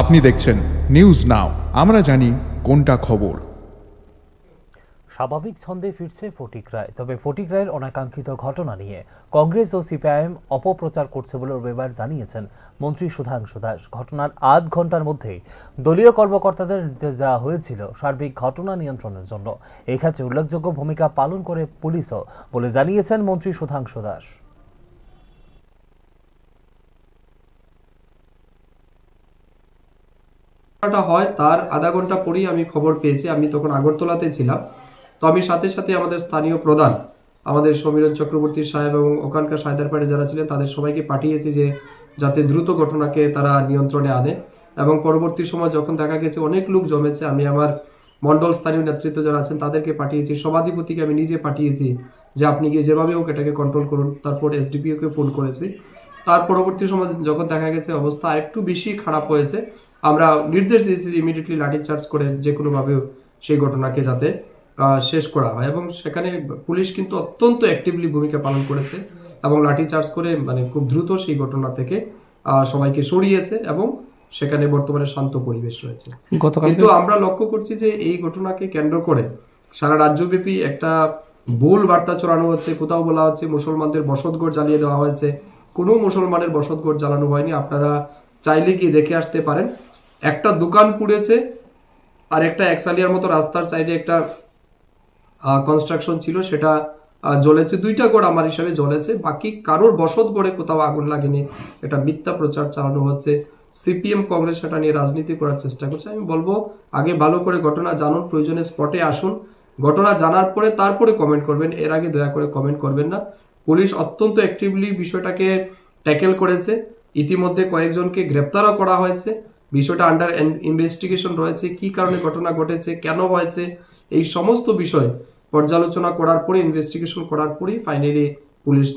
আপনি দেখছেন news now আমরা জানি কোনটা খবর। স্বাভাবিক ছন্দে ফিরছে ফটিক রায়, তবে ফটিক রায়ের অনাকাঙ্ক্ষিত ঘটনা নিয়ে কংগ্রেস ও সিপিআইএম অপপ্রচার করছে বলে রবিবার জানিয়েছেন মন্ত্রী সুধাংশু দাস। ঘটনার আধ ঘণ্টার মধ্যেই দলীয় কর্মকর্তাদের নির্দেশ দেওয়া হয়েছিল সার্বিক ঘটনা নিয়ন্ত্রণের জন্য। এই ক্ষেত্রে উল্লেখযোগ্য ভূমিকা পালন করে পুলিশও বলে জানিয়েছেন মন্ত্রী সুধাংশু দাস। ঘটনাটা হয়, তার আধা ঘণ্টা পরেই আমি খবর পেয়েছি। আমি তখন আগরতলাতে ছিলাম। তো আমি সাথে সাথে আমাদের স্থানীয় প্রধান, আমাদের সমীরণ চক্রবর্তী সাহেব এবং ওখানকার সায়দারপাড়ে যারা ছিলেন, তাদের সবাইকে পাঠিয়েছি যে যাতে দ্রুত ঘটনাকে তারা নিয়ন্ত্রণে আনে এবং পরবর্তী সময় যখন দেখা গেছে অনেক লোক জমেছে, আমি আমার মন্ডল স্থানীয় নেতৃত্ব যারা আছেন, তাদেরকে পাঠিয়েছি। সভাধিপতিকে আমি নিজে পাঠিয়েছি যে আপনি গিয়ে যেভাবে হোক এটাকে কন্ট্রোল করুন। তারপর এসডিপিওকে ফোন করেছি। তার পরবর্তী সময় যখন দেখা গেছে অবস্থা আরেকটু বেশি খারাপ হয়েছে আমরা নির্দেশ দিয়েছি যে ইমিডিয়েটলি লাঠি চার্জ করে যে কোনোভাবে সেই ঘটনাকে যাতে শেষ করা হয় এবং সেখানে পুলিশ কিন্তু অত্যন্ত অ্যাক্টিভলি ভূমিকা পালন করেছে এবং লাঠি চার্জ করে মানে খুব দ্রুত সেই ঘটনা থেকে সবাইকে সরিয়েছে এবং সেখানে বর্তমানে শান্ত পরিবেশ রয়েছে। কিন্তু আমরা লক্ষ্য করছি যে এই ঘটনাকে কেন্দ্র করে সারা রাজ্যব্যাপী একটা ভুল বার্তা চড়ানো হচ্ছে কোথাও বলা হচ্ছে মুসলমানদের বসতঘর জ্বালিয়ে দেওয়া হয়েছে। কোনো মুসলমানের বসতঘর জ্বালানো হয়নি আপনারা চাইলে গিয়ে দেখে আসতে পারেন। একটা দোকান পুড়েছে আর একটা একসালিয়ার মতো রাস্তার সাইডে একটা কনস্ট্রাকশন ছিল, সেটা জ্বলেছে। দুইটা গড় আমার হিসাবে জ্বলেছে। বাকি কারোর বসত গড়ে কোথাও আগুন লাগেনি। এটা মিথ্যা প্রচার চালানো হচ্ছে। সিপিএম কংগ্রেস সেটা নিয়ে রাজনীতি করার চেষ্টা করছে। আমি বলব, আগে ভালো করে ঘটনা জানুন, প্রয়োজনে স্পটে আসুন। ঘটনা জানার পরে তারপরে কমেন্ট করবেন। এর আগে দয়া করে কমেন্ট করবেন না। পুলিশ অত্যন্ত অ্যাক্টিভলি বিষয়টাকে ট্যাকেল করেছে। ইতিমধ্যে কয়েকজনকে গ্রেপ্তারও করা হয়েছে। বিষয়টা আন্ডার ইনভেস্টিগেশন রয়েছে, কি কারণে ঘটনা ঘটেছে, কেন হয়েছে, এই সমস্ত বিষয় পর্যালোচনা করার পরে ইনভেস্টিগেশন করার পরেই ফাইনালি পুলিশ